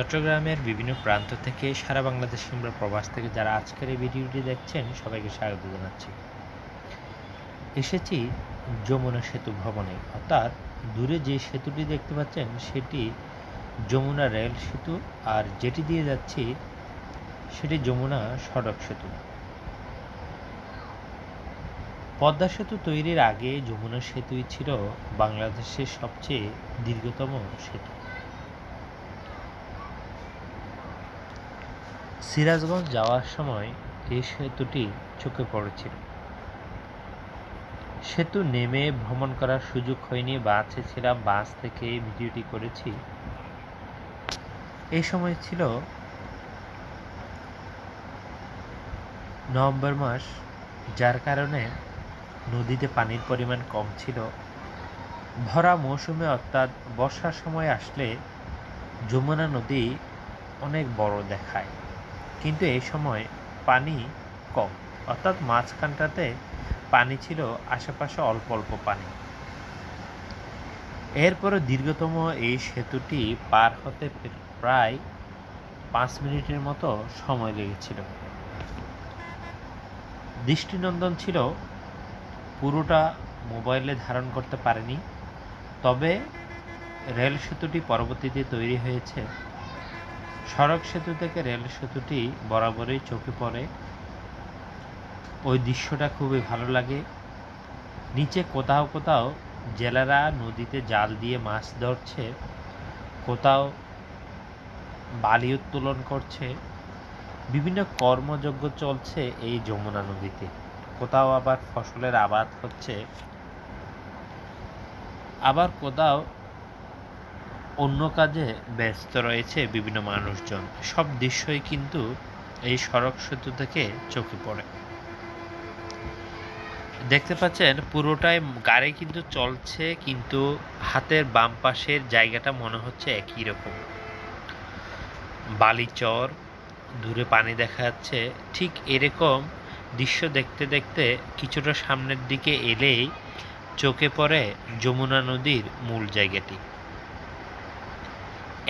চট্টগ্রামের বিভিন্ন প্রান্ত থেকে সারা বাংলাদেশ কিংবা প্রবাস থেকে যারা আজকের এই ভিডিওটি দেখছেন, সবাইকে স্বাগত জানাচ্ছি। এসেছি যমুনা সেতু ভবনে। অর্থাৎ দূরে যে সেতুটি দেখতে পাচ্ছেন, সেটি যমুনা রেল সেতু। আর যেটি দিয়ে যাচ্ছি, সেটি যমুনা সড়ক সেতু। পদ্মা সেতু তৈরির আগে যমুনা সেতুই ছিল বাংলাদেশের সবচেয়ে দীর্ঘতম সেতু। সিরাজগঞ্জ যাওয়ার সময় এই সেতুটি চোখে পড়েছিল। সেতু নেমে ভ্রমণ করার সুযোগ হয়নি, বাসে ছিলাম, বাস থেকে ভিডিওটি করেছি। এই সময় ছিল নভেম্বর মাস, যার কারণে নদীতে পানির পরিমাণ কম ছিল। ভরা মৌসুমে অর্থাৎ বর্ষার সময় আসলে যমুনা নদী অনেক বড় দেখায়। কিন্তু এই সময় পানি কম, অর্থাৎ মাঝখানটাতে পানি ছিল, আশেপাশে অল্প অল্প পানি। এরপরে দীর্ঘতম এই সেতুটি পার হতে প্রায় পাঁচ মিনিটের মতো সময় লেগেছিল। দৃষ্টিনন্দন ছিল, পুরোটা মোবাইলে ধারণ করতে পারেনি, তবে রেল সেতুটি পরবর্তীতে তৈরি হয়েছে। সড়ক সেতু থেকে রেল সেতুটি বরাবরই চোখে পড়ে। ওই দৃশ্যটা খুবই ভালো লাগে। নিচে কোথাও কোথাও জেলেরা নদীতে জাল দিয়ে মাছ ধরছে, কোথাও বালি উত্তোলন করছে। বিভিন্ন কর্মযজ্ঞ চলছে এই যমুনা নদীতে। কোথাও আবার ফসলের আবাদ হচ্ছে। আবার কোথাও অন্য কাজে ব্যস্ত রয়েছে বিভিন্ন মানুষজন। সব দৃশ্যই কিন্তু এই সড়ক সেতু থেকে চোখে পড়ে। দেখতে পাচ্ছেন, পুরোটাই গাড়ি কিন্তু চলছে, কিন্তু হাতের বাম পাশের জায়গাটা মনে হচ্ছে একই রকম। বালিচর, দূরে পানি দেখা যাচ্ছে। ঠিক এরকম দৃশ্য দেখতে দেখতে কিছুটা সামনের দিকে এলেই চোখে পড়ে যমুনা নদীর মূল জায়গাটি।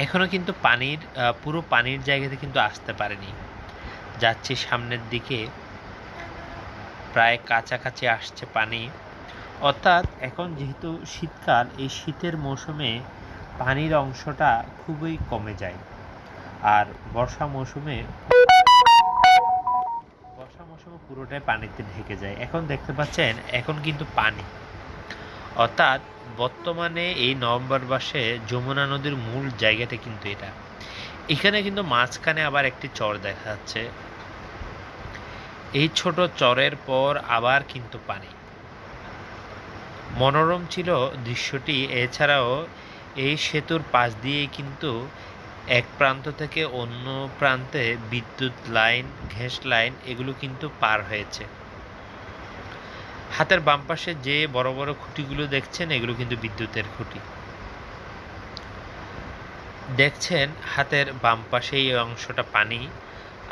এখনও কিন্তু পানির পুরো পানির জায়গাতে কিন্তু আসতে পারেনি। যাচ্ছি সামনের দিকে, প্রায় কাছাকাছি আসছে পানি। অর্থাৎ এখন যেহেতু শীতকাল, এই শীতের মৌসুমে পানির অংশটা খুবই কমে যায়। আর বর্ষা মৌসুমে বর্ষা মৌসুমে পুরোটাই পানিতে ঢেকে যায়। এখন দেখতে পাচ্ছেন, এখন কিন্তু পানি। অর্থাৎ বর্তমানে এই নভেম্বর মাসে যমুনা নদীর মূল জায়গাটা কিন্তু এটা। এখানে কিন্তু মাঝখানে আবার একটি চর দেখা যাচ্ছে। এই ছোট চরের পর আবার কিন্তু পানি। মনোরম ছিল দৃশ্যটি, এছাড়াও এই সেতুর পাশ দিয়ে কিন্তু এক প্রান্ত থেকে অন্য প্রান্তে বিদ্যুৎ লাইন ঘেঁস লাইন এগুলো কিন্তু পার হয়েছে। হাতের বাম পাশে যে বড় বড় খুঁটিগুলো দেখছেন, এগুলো কিন্তু বিদ্যুতের খুঁটি। দেখছেন হাতের বাম পাশে এই অংশটা পানি,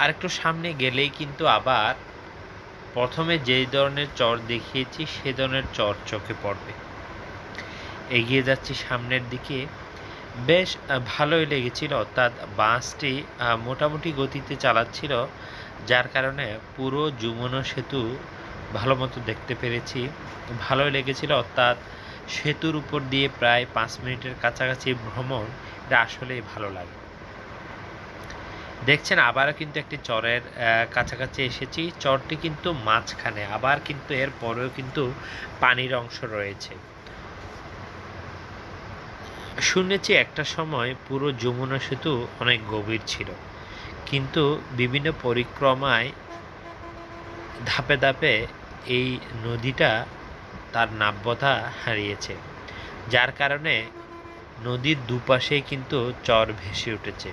আর একটু সামনে গেলেই কিন্তু আবার প্রথমে যেই ধরনের চর দেখিয়েছি, সে ধরনের চর চোখে পড়বে। এগিয়ে যাচ্ছি সামনের দিকে। বেশ ভালোই লেগেছিল, অর্থাৎ বাসটি মোটামুটি গতিতে চালাচ্ছিল, যার কারণে পুরো যমুনা সেতু ভালো মতো দেখতে পেরেছি। ভালোই লেগেছিল, অর্থাৎ সেতুর উপর দিয়ে প্রায় পাঁচ মিনিটের কাছাকাছি ভ্রমণ, এটা আসলেই ভালো লাগে। দেখছেন, আবারও কিন্তু একটি চরের কাছাকাছি এসেছি। চরটি কিন্তু মাঝখানে, আবার কিন্তু এর পরেও কিন্তু পানির অংশ রয়েছে। শুনেছি একটা সময় পুরো যমুনা সেতু অনেক গভীর ছিল। কিন্তু বিভিন্ন পরিক্রমায় ধাপে ধাপে এই নদীটা তার নাব্যতা হারিয়েছে, যার কারণে নদীর দুপাশেই কিন্তু চর ভেসে উঠেছে।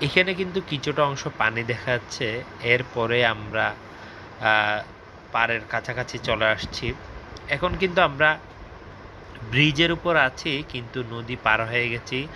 এখানে কিন্তু কিছুটা অংশ পানি দেখা যাচ্ছে এরপরে আমরা পাড়ের কাছাকাছি চলে আসছি। এখন কিন্তু আমরা ব্রিজের উপর আছি, কিন্তু নদী পার হয়ে গেছি।